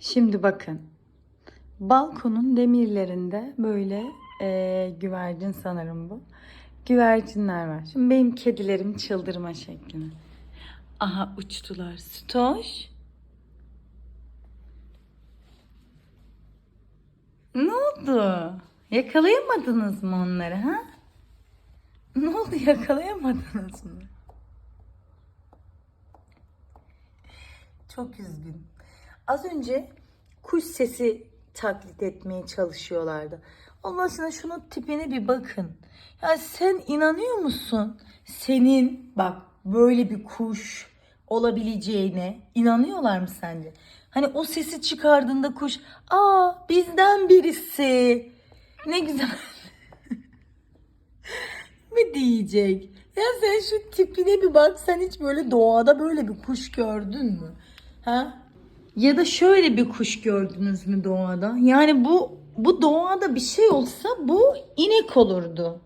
Şimdi bakın. Balkonun demirlerinde böyle eee, güvercin sanırım bu. Güvercinler var. Şimdi benim kedilerim çıldırma şeklinde. Aha uçtular. Stoş. Ne oldu? Yakalayamadınız mı onları ha? Ne oldu yakalayamadınız mı? Çok üzgün. Az önce kuş sesi taklit etmeye çalışıyorlardı. Allah aşkına şunun tipine bir bakın. Ya sen inanıyor musun? Senin bak böyle bir kuş olabileceğine inanıyorlar mı sence? Hani o sesi çıkardığında kuş, aa bizden birisi. Ne güzel. mi diyecek? Ya sen şu tipine bir bak. Sen hiç böyle doğada böyle bir kuş gördün mü? Ha? Ya da şöyle bir kuş gördünüz mü doğada? Yani bu bu doğada bir şey olsa bu inek olurdu.